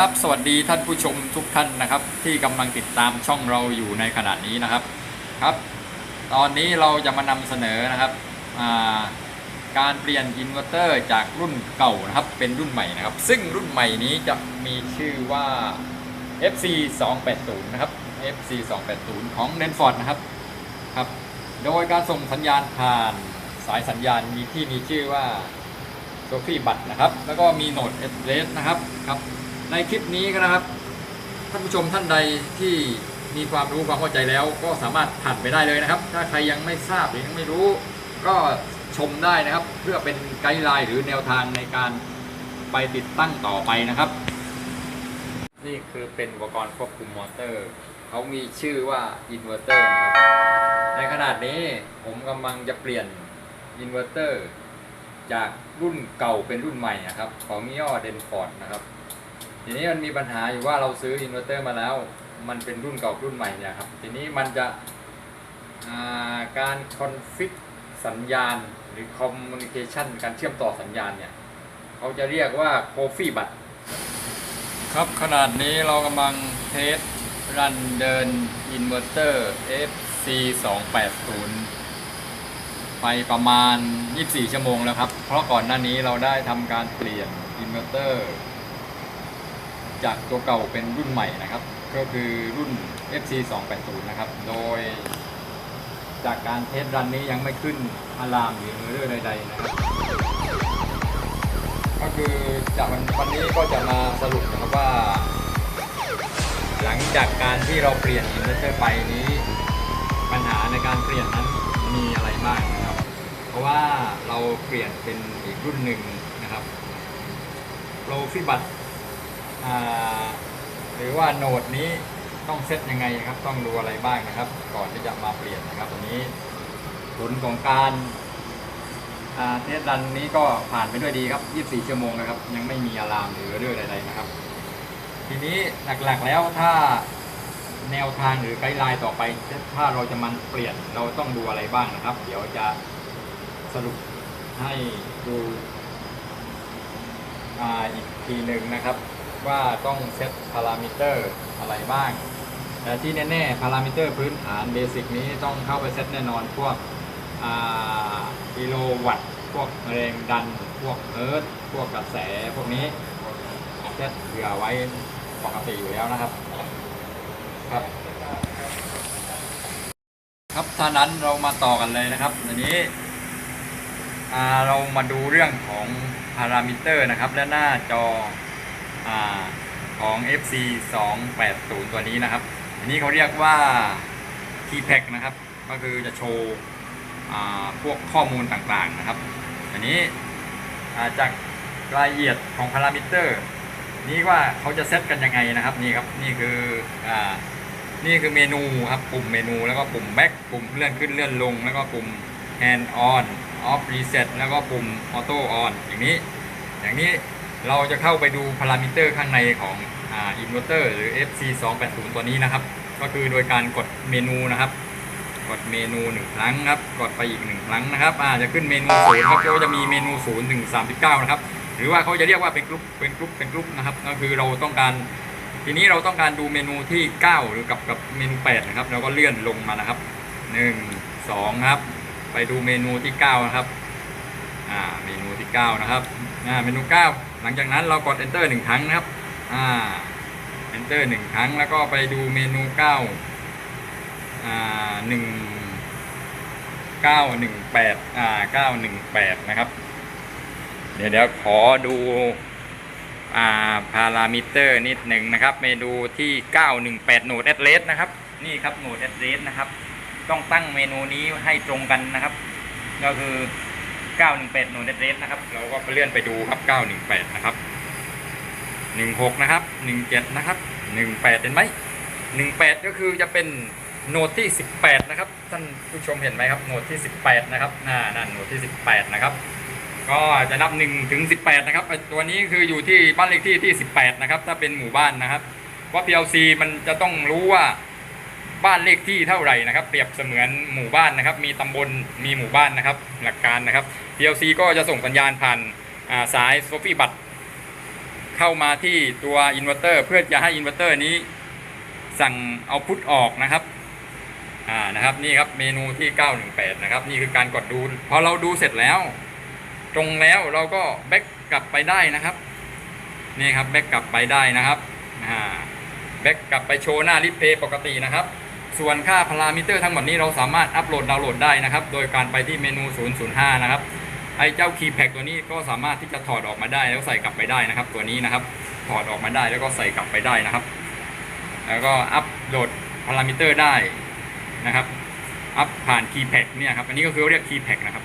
ครับสวัสดีท่านผู้ชมทุกท่านนะครับ ที่กำลังติดตามช่องเราอยู่ในขณะนี้นะครับครับ ตอนนี้เราจะมานำเสนอนะครับาการเปลี่ยนอินเวอร์เตอร์จากรุ่นเก่านะครับเป็นรุ่นใหม่นะครับ ซึ่งรุ่นใหม่นี้จะมีชื่อว่า FC 280นะครับ FC 280ของ n e n f o r d นะครับครับ โดยการส่งสัญญาณผ่านสายสัญญาณมีที่มีชื่อว่าโซฟี่บัตนะครับ แล้วก็มีโหนดเอสเลสนะครับครับ ในคลิปนี้ก็นะครับท่านผู้ชมท่านใดที่มีความรู้ความเข้าใจแล้ว ก็สามารถผ่านไปได้เลยนะครับ ถ้าใครยังไม่ทราบหรือยังไม่รู้ ก็ชมได้นะครับ เพื่อเป็นไกด์ไลน์หรือแนวทางในการไปติดตั้งต่อไปนะครับ นี่คือเป็นอุปกรณ์ควบคุมมอเตอร์เขามีชื่อว่าอินเวอร์เตอร์นะครับในขนาดนี้ผมกำลังจะเปลี่ยนอินเวอร์เตอร์จากรุ่นเก่าเป็นรุ่นใหม่นะครับ ของยี่ห้อเดนฟอร์ดนะครับ ทีนี้มันมีปัญหาอยู่ว่าเราซื้ออินเวอร์เตอร์มาแล้ว มันเป็นรุ่นเก่ารุ่นใหม่เนี่ยครับ ทีนี้มันจะาการคอนฟิกสัญญาณหรือคอมมูนิเคชันการเชื่อมต่อสัญญาณเนี่ยเขาจะเรียกว่าโคฟี่บัตครับขนาดนี้เรากำลังเทสรันเดินอินเวอร์เตอร์ FC 280ไปประมาณ 24 ชั่วโมงแล้วครับ เพราะก่อนหน้านี้เราได้ทำการเปลี่ยนอินเวอร์เตอร์ จากตัวเก่าเป็นรุ่นใหม่นะครับ ก็คือรุ่น FC 280นะครับ โดย จากการเทสรันนี้ยังไม่ขึ้นอะลามหรือเรื่องใดๆนะครับ ก็คือจากวันวันนี้ก็จะมาสรุปนะครับว่า หลังจากการที่เราเปลี่ยนอินเวอร์เตอร์ไปนี้ ปัญหาในการเปลี่ยนนั้นมีอะไรบ้างนะครับ เพราะว่าเราเปลี่ยนเป็นอีกรุ่นหนึ่งนะครับโปรฟิบัต หรือว่าโหนดนี้ต้องเซตยังไงครับ ต้องดูอะไรบ้างนะครับ ก่อนที่จะมาเปลี่ยนนะครับวันนี้ผลของการเทสรันนี้ก็ผ่านไปด้วยดีครับ 24 ชั่วโมงนะครับ ยังไม่มีอะลามหรือเรื่องใดๆนะครับ ทีนี้หลักๆแล้วถ้าแนวทางหรือไกด์ไลน์ต่อไป ถ้าเราจะมันเปลี่ยนเราต้องดูอะไรบ้างนะครับ เดี๋ยวจะสรุปให้ดูออีกทีหนึ่งนะครับ ว่าต้องเซตพารามิเตอร์อะไรบ้าง แต่ที่แน่ๆพารามิเตอร์พื้นฐานเบสิกนี้ต้องเข้าไปเซตแน่นอนพวกกิโลวัตต์พวกแรงดัน พวกเฮิร์ตซ์พวกกระแสพวกนี้เซตเผื่อไว้ปกติอยู่แล้วนะครับครับครับท่านั้นเรามาต่อกันเลยนะครับอันนี้เรามาดูเรื่องของพารามิเตอร์นะครับ และหน้าจอ ของ FC 280 ตัวนี้นะครับ อันนี้เขาเรียกว่า t p a c นะครับ ก็คือจะโชว์พวกข้อมูลต่างๆนะครับ อันนี้จากรายละเอียดของพารามิเตอร์นี้ว่าเขาจะเซตกันยังไงนะครับนี่ครับนี่คืออนี่คือเมนูครับปุ่มเมนูแล้วก็ปุ่ม back ปุ่มเลื่อนขึ้นเลื่อนลง แล้วก็ปุ่ม hand on off reset แล้วก็ปุ่ม auto on อย่างนี้ อย่างนี้ เราจะเข้าไปดูพารามิเตอร์ข้างในของอินเวอร์เตอร์หรือ FC 280 ตัวนี้นะครับ ก็คือโดยการกดเมนูนะครับ กดเมนูหนึ่งครั้งครับ กดไปอีกหนึ่งครั้งนะครับอ่าจะขึ้นเมนูศูนย์ครับก็จะมีเมนูศูนย์ถึงสามสิบเก้านะครับ หรือว่าเขาจะเรียกว่าเป็นกรุ๊ปเป็นกรุ๊ปเป็นกรุ๊ปนะครับ ก็คือเราต้องการ ทีนี้เราต้องการดูเมนูที่9หรือกับกับเมนู8นะครับ เราก็เลื่อนลงมานะครับ1 2ครับ ไปดูเมนูที่9นะครับ อ่า เมนูที่9นะครับ อ่า เมนู9 หลังจากนั้นเรากด enter 1 ครั้งนะครับอ่า enter 1 ครั้งแล้วก็ไปดูเมนู9อ่าหนึ่งเก้าหนึ่งแปดอ่าเก้าหนึ่งแปดนะครับ เดี๋ยวเดี๋ยวขอดูอ่าพารามิเตอร์นิดหนึ่งนะครับเมนูที่เก้าหนึ่งแปดโหนดแอดเลสนะครับ นี่ครับโหนดแอดเลสนะครับ ต้องตั้งเมนูนี้ให้ตรงกันนะครับ ก็คือ 918โหนดแอดเลสนะครับ เราก็ไปเลื่อนไปดูครับ 918 นะครับ 16 นะครับ 17 นะครับ 18 เห็นไหม 18 ก็คือจะเป็นโหนดที่ 18 นะครับ ท่านผู้ชมเห็นไหมครับโหนดที่ 18 นะครับน่านั่นโหนดที่ 18 นะครับ ก็จะนับ1ถึง 18 นะครับ ตัวนี้คืออยู่ที่บ้านเลขที่ที่ 18 นะครับ ถ้าเป็นหมู่บ้านนะครับเพราะ PLC มันจะต้องรู้ว่า บ้านเลขที่เท่าไหร่นะครับ เปรียบเสมือนหมู่บ้านนะครับ มีตำบลมีหมู่บ้านนะครับ หลักการนะครับ PLC ก็จะส่งสัญญาณผ่านาสายโซฟี่บัตเข้ามาที่ตัวอินเวอร์เตอร์เพื่อจะให้อินเวอร์เตอร์นี้สั่งเอาพุทออกนะครับอ่านะครับนี่ครับเมนูที่ 918 นะครับ นี่คือการกดดูพอเราดูเสร็จแล้ว ตรงแล้วเราก็แบ็กกลับไปได้นะครับนี่ครับแบ็กกลับไปได้นะครับอ่าแบ็กกลับไปโชว์หน้าลิเพย์ปกตินะครับ ส่วนค่าพารามิเตอร์ทั้งหมดนี้เราสามารถอัปโหลดดาวน์โหลดได้นะครับ โดยการไปที่เมนู 005 นะครับ ไอ้เจ้าคีย์แพคตัวนี้ก็สามารถที่จะถอดออกมาได้แล้วใส่กลับไปได้นะครับ ตัวนี้นะครับ ถอดออกมาได้แล้วก็ใส่กลับไปได้นะครับ แล้วก็อัปโหลดพารามิเตอร์ได้นะครับ อัพผ่านคีย์แพคเนี่ยครับ อันนี้ก็คือเรียกคีย์แพคนะครับ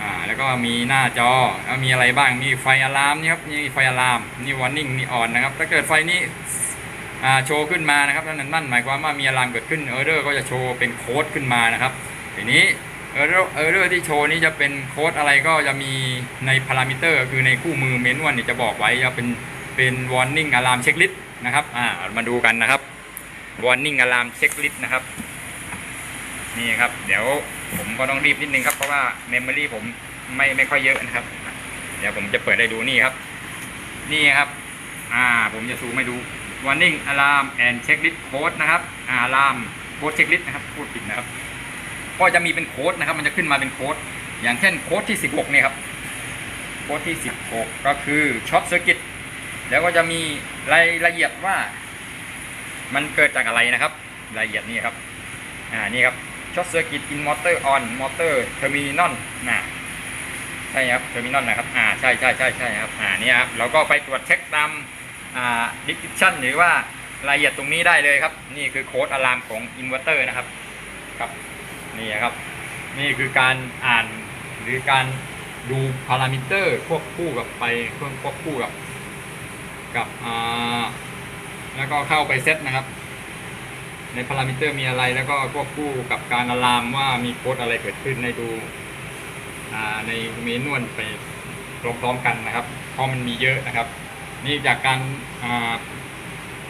อ่าแล้วก็มีหน้าจอแล้วมีอะไรบ้าง มีไฟอะลามนี่ครับ นี่ไฟอะลาม นี่วอร์นิ่ง นี่ออนนะครับ ถ้าเกิดไฟนี้อ่ โชว์ขึ้นมานะครับนั่นนั่นหมายความว่ามีอะลามเกิดขึ้นเออร์เรอร์ก็จะโชว์เป็นโค้ดขึ้นมานะครับทีนี้เออร์เรอร์เอร์เรอร์ที่โชว์นี้จะเป็นโค้ดอะไรก็จะมีในพารามิเตอร์ คือในคู่มือเมนวลเนี่ยจะบอกไว้ว่าเป็นเป็น warning alarm checklist นะครับอ่ามาดูกันนะครับ warning alarm checklist นะครับนี่ครับเดี๋ยวผมก็ต้องรีบนิดนึงครับเพราะว่าเมมโมรี่ผมไม่ไม่ค่อยเยอะนะครับ เดี๋ยวผมจะเปิดให้ดูนี่ครับ นี่ครับ อ่า ผมจะซูมให้ดู warning alarm and checklist code นะครับ alarm code checklist นะครับพูดผิดนะครับ ก็จะมีเป็นโค้ดนะครับ มันจะขึ้นมาเป็นโค้ด อย่างเช่นโค้ดที่ 16เนี่ยครับ โค้ดที่ 16 ก็คือช็อตเซอร์กิตแล้วก็จะมีรายละเอียดว่า มันเกิดจากอะไรนะครับ รายละเอียดนี่ครับ อ่า นี่ครับช็อตเซอร์กิตอินมอเตอร์ออนมอเตอร์เทอร์มินอลนะใช่ครับเทอร์มินอลนะครับ อ่า ใช่ใช่ใช่ใช่ครับ อ่า นี่ครับ เราก็ไปตรวจเช็คตาม ดิสคริปชันหรือว่ารายละเอียดตรงนี้ได้เลยครับ นี่คือโค้ดอะลามของอินเวอร์เตอร์นะครับครับนี่ครับ นี่คือการอ่านหรือการดูพารามิเตอร์ควบคู่กับไปควบคู่กับกับอ่าแล้วก็เข้าไปเซตนะครับ ในพารามิเตอร์มีอะไรแล้วก็ควบคู่กับการอะลามว่ามีโค้ดอะไรเกิดขึ้นในดูอ่าในเมนวลไปพร้อมๆกันนะครับเพราะมันมีเยอะนะครับ นี่จากการ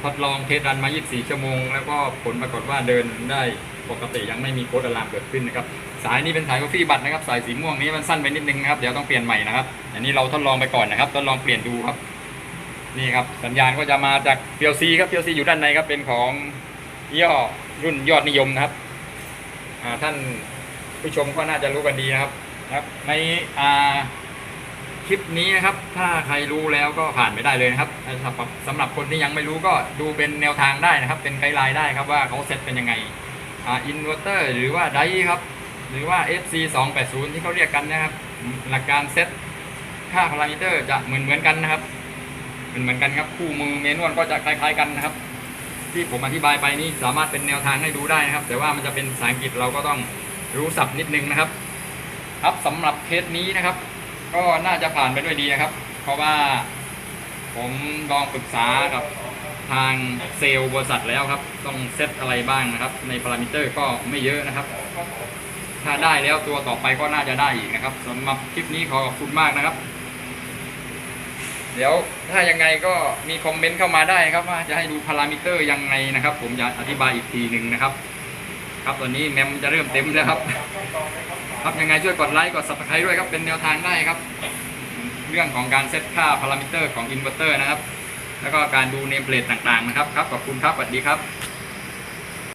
ทดลองเทสรันมา 24 ชั่วโมง แล้วก็ผลปรากฏว่าเดินได้ปกติยังไม่มีโค้ดอะลามเกิดขึ้นนะครับ สายนี้เป็นสายกาแฟบัตรนะครับ สายสีม่วงนี้มันสั้นไปนิดนึงนะครับ เดี๋ยวต้องเปลี่ยนใหม่นะครับ อันนี้เราทดลองไปก่อนนะครับ ทดลองเปลี่ยนดูครับ นี่ครับ สัญญาณก็จะมาจาก PLC ครับ PLC อยู่ด้านในครับ เป็นของย่อรุ่นยอดนิยมนะครับ ท่านผู้ชมก็น่าจะรู้กันดีนะครับ ครับ ในอ่า ลิปนี้นะครับ ถ้าใครรู้แล้วก็ผ่านไปได้เลยนะครับสำหรับสำหรับคนที่ยังไม่รู้ก็ดูเป็นแนวทางได้นะครับ เป็นไกด์ไลน์ได้ครับว่าเขาเซตเป็นยังไงอ่าอินเวอร์เตอร์หรือว่าไดครับ หรือว่า FC 280ที่เขาเรียกกันนะครับ หลักการเซตค่าพารามิเตอร์จะเหมือนเหมือนกันนะครับเหมือนเหมือนกันครับคู่มือเมนวลก็จะคล้าย ๆ กันนะครับ ที่ผมอธิบายไปนี่สามารถเป็นแนวทางให้ดูได้นะครับ แต่ว่ามันจะเป็นภาษาอังกฤษเราก็ต้องรู้ศัพท์นิดนึงนะครับ ครับสำหรับเคสนี้นะครับ ก็น่าจะผ่านไปด้วยดีนะครับ เพราะว่าผมลองปรึกษากับทางเซลล์บริษัทแล้วครับ ต้องเซตอะไรบ้างนะครับ ในพารามิเตอร์ก็ไม่เยอะนะครับ ถ้าได้แล้วตัวต่อไปก็น่าจะได้อีกนะครับสำหรับคลิปนี้ขอขอบคุณมากนะครับ เดี๋ยวถ้ายังไงก็มีคอมเมนต์เข้ามาได้ครับว่าจะให้ดูพารามิเตอร์ยังไงนะครับ ผมจะอธิบายอีกทีหนึ่งนะครับ ครับตอนนี้แมมจะเริ่มเต็มแล้วครับ ครับยังไงช่วยกดไลค์กด subscribe ด้วยครับเป็นแนวทางได้ครับ เรื่องของการเซตค่าพารามิเตอร์ของอินเวอร์เตอร์นะครับ แล้วก็การดูเนมเพลตต่างๆนะครับครับขอบคุณครับสวัสดีครับ